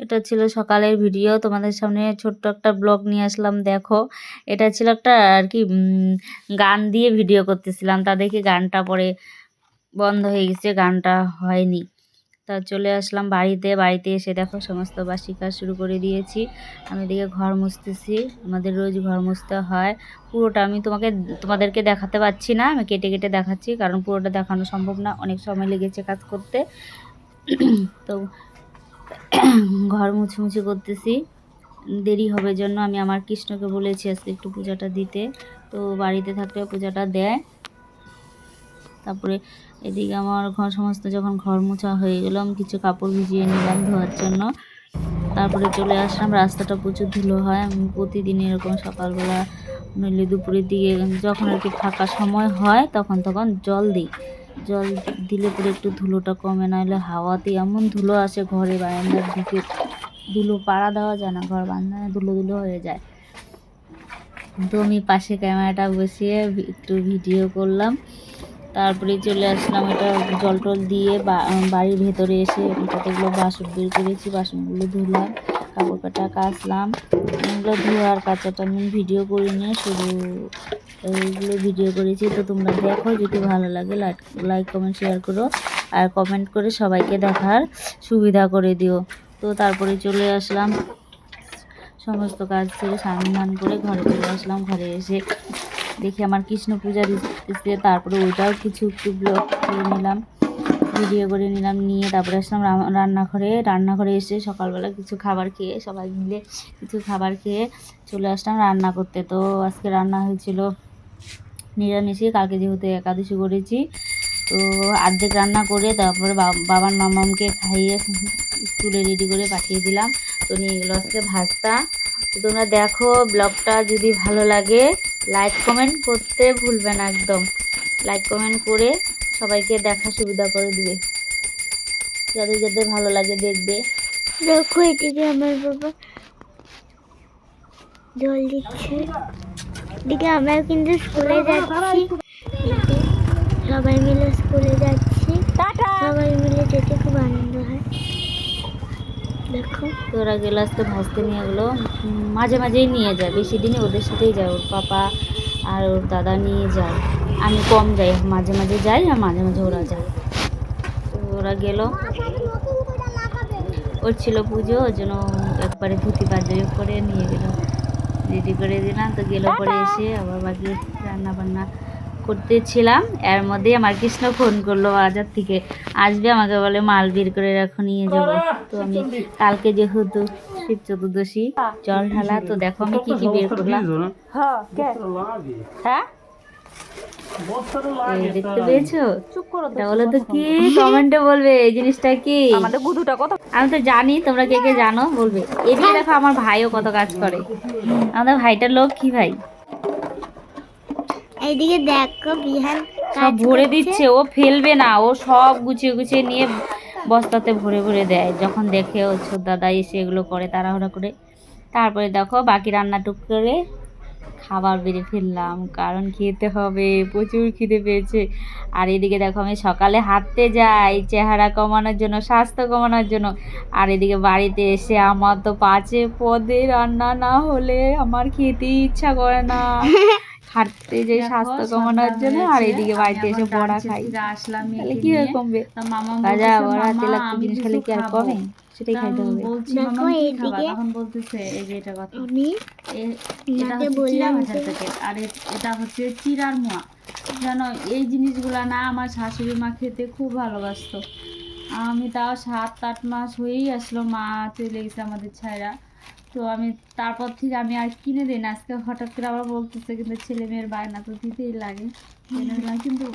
এটা ছিল সকালের ভিডিও। তোমাদের সামনে ছোট্ট একটা ব্লগ নিয়ে আসলাম, দেখো। এটা ছিল একটা, আর কি গান দিয়ে ভিডিও করতেছিলাম। তা দেখি গানটা পরে বন্ধ হয়ে গেছে, গানটা হয়নি। তা চলে আসলাম বাড়িতে। বাড়িতে এসে দেখো সমস্ত বাসি কাজ শুরু করে দিয়েছি। আমি এদিকে ঘর মুছতেছি। আমাদের রোজ ঘর মুছতে হয়। পুরোটা আমি তোমাকে, তোমাদেরকে দেখাতে পারছি না। আমি কেটে কেটে দেখাচ্ছি, কারণ পুরোটা দেখানো সম্ভব না। অনেক সময় লেগেছে কাজ করতে। তো ঘর মুছমুছি করতেছি। দেরি হবে জন্য আমি আমার কৃষ্ণকে বলেছি আজকে একটু পূজাটা দিতে। তো বাড়িতে থাকলে পূজাটা দেয়। তারপরে এদিকে আমার ঘর সমস্ত যখন ঘর মোছা হয়ে গেলাম কিছু কাপড় ভিজিয়ে নিলাম ধোয়ার জন্য। তারপরে চলে আসলাম, রাস্তাটা প্রচুর ধুলো হয়। আমি প্রতিদিন এরকম সকালবেলা নইলে দুপুরের দিকে যখন আর কি ফাঁকা সময় হয়, তখন তখন জল দিই। জল দিলে পরে একটু ধুলোটা কমে, নাহলে হাওয়াতে এমন ধুলো আসে ঘরে বারান্দার দিকে। ধুলো পাড়া দেওয়া যায় না, ঘর বারান্দায় ধুলো ধুলো হয়ে যায়। তো আমি পাশে ক্যামেরাটা বসিয়ে একটু ভিডিও করলাম। তারপরে চলে আসলাম এটা জল টল দিয়ে বাড়ির ভেতরে এসে কতগুলো বাসন বের করেছি, বাসনগুলো ধুলাম, কাপড় কাটা কাচলাম। এগুলো ধোয়ার কাচাটা আমি ভিডিও করিনি, শুধু এইগুলো ভিডিও করেছি, তো তোমরা দেখো যদি ভালো লাগে, লাইক লাইক, কমেন্ট, শেয়ার করো, আর কমেন্ট করে সবাইকে দেখার সুবিধা করে দিও। তো তারপরে চলে আসলাম, সমস্ত কাজ ছেড়ে স্নান করে ঘরে চলে আসলাম, ঘরে এসে দেখি আমার কৃষ্ণ পূজা দিতেছে তারপরে ওইটাও কিছু একটু ব্লগ করে নিলাম ভিডিও করে নিলাম, নিয়ে তারপরে আসলাম রান্নাঘরে রান্নাঘরে এসে সকালবেলা কিছু খাবার খেয়ে সবাই মিলে কিছু খাবার খেয়ে চলে আসলাম রান্না করতে। তো আজকে রান্না হয়েছিল নিরামিষই, কালকে যেহেতু একাদশী করেছি, তো আর্ধেক রান্না করে তারপরে বাবার মামামকে খাইয়ে স্কুলে রেডি করে পাঠিয়ে দিলাম। তো নিয়ে গেলো আজকে ভাজতা তো তোমরা দেখো ব্লগটা যদি ভালো লাগে লাইক কমেন্ট করতে ভুলবে না একদম। লাইক কমেন্ট করে সবাইকে দেখা সুবিধা করে দিবে। যাদের যাদের ভালো লাগে দেখবে। দেখো এদিকে আমার বাবা জল দিচ্ছে। এদিকে আমরা কিন্তু স্কুলে যাচ্ছি। সবাই মিলে স্কুলে যাচ্ছি। সবাই মিলে যেতে খুব আনন্দ হয়। দেখো। তো ওরা গেলো আজকে ভাজতে নিয়ে গেলো মাঝে মাঝেই নিয়ে যায় বেশি দিনে ওদের সাথেই যায় ওর পাপা আর ওর দাদা নিয়ে যায় আমি কম যাই মাঝে মাঝে যাই আর মাঝে মাঝে ওরা যায়। তো ওরা গেলো। ওর ছিল পুজো ওর জন্য একবারে ধুতি পাঞ্জাবি করে নিয়ে গেল। রেডি করে দিলাম। তো গেলো পরে এসে আবার বাকি রান্না বান্না করতেছিলাম। এর মধ্যেই আমার কৃষ্ণ ফোন করল বাজার থেকে। আসবে আমাকে বলে মাল বের করে রাখো নিয়ে যাব। তো আমি কালকে যেহেতু শিব চতুর্দশী জল ঢালা তো দেখো আমি কি কি বের করলাম। হ্যাঁ? দেখতে পেয়েছ? এটা বলো তো কি কমেন্টে বলবে এই জিনিসটা কি? আমাদের গুদুটা কত? আমি তো জানি তোমরা কে কে জানো বলবে। এদিকে দেখো আমার ভাইও কত কাজ করে। আমাদের ভাইটার লোক কি ভাই? এইদিকে দেখো বিহান সব ভরে দিচ্ছে ও ফেলবে না ও সব গুছিয়ে গুছিয়ে নিয়ে বস্তাতে ভরে ভরে দেয়। যখন দেখে ও ছোট দাদা এসে এগুলো করে তাড়াহুড়া করে। তারপরে দেখো বাকি রান্নাটুক করে খাবার বেড়ে ফেললাম কারণ খেতে হবে প্রচুর খিদে পেয়েছে। আর এদিকে দেখো আমি সকালে হাঁটতে যাই চেহারা কমানোর জন্য স্বাস্থ্য কমানোর জন্য। আর এদিকে বাড়িতে এসে আমার তো পাঁচে পদে রান্না না হলে আমার খেতেই ইচ্ছা করে না। হাঁটতে যাই স্বাস্থ্য কমানোর জন্য আর এদিকে বাড়িতে এসে বড়া খাই। আসলাম তাহলে কি কমবে ভাজা বড়া জিনিস কি আর কমে সেটাই খাইতে হবে। দেখো এইদিকে। খাবা বলতেছে এই যে এটা কথা। আমি এটা হচ্ছে চিরা বললাম ভাজার যে- প্যাকেট আর এটা হচ্ছে চিরার মোয়া। জানো এই জিনিসগুলা না আমার শাশুড়ি মা খেতে খুব ভালোবাসতো। আমি তাও সাত আট মাস হয়েই আসলো মা চলে গেছে আমাদের ছায়রা তো আমি তারপর থেকে আমি আর কিনে দিই না। আজকে হঠাৎ করে আবার বলতেছে কিন্তু ছেলে মেয়ের বায়না তো দিতেই লাগে। কিনে কিন্তু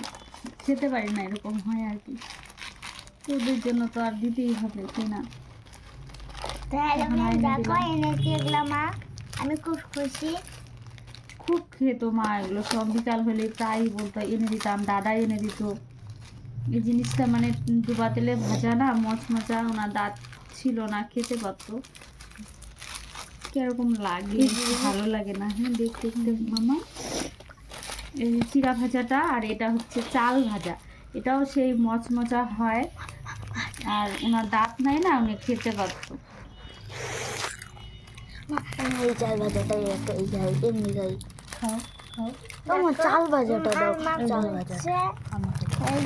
খেতে পারি না এরকম হয় আর কি। তো ওদের জন্য তো আর দিতেই হবে কি না? তাহলে এখন আমি আইনা দেখো দিলাম। এনেছি এগুলো মা। আমি খুব খুশি। খুব খেত মা এগুলো সব বিকাল হলে প্রায়ই বলতো এনে দিতাম দাদা এনে দিত। এই জিনিসটা মানে ডুবা তেলে ভাজা না মচমচা ওনার দাঁত ছিল না খেতে পারতো। কীরকম লাগে ভালো লাগে না হ্যাঁ দেখতে দেখতে মামা। এই চিরা ভাজাটা আর এটা হচ্ছে চাল ভাজা। এটাও সেই মচমচা হয় আর ওনার দাঁত নাই না উনি খেতে পারতো। এই চাল ভাজাটা এই একটা এই খাই এমনি খাই আমার চাল ভাজাটা দাও চাল ভাজা এই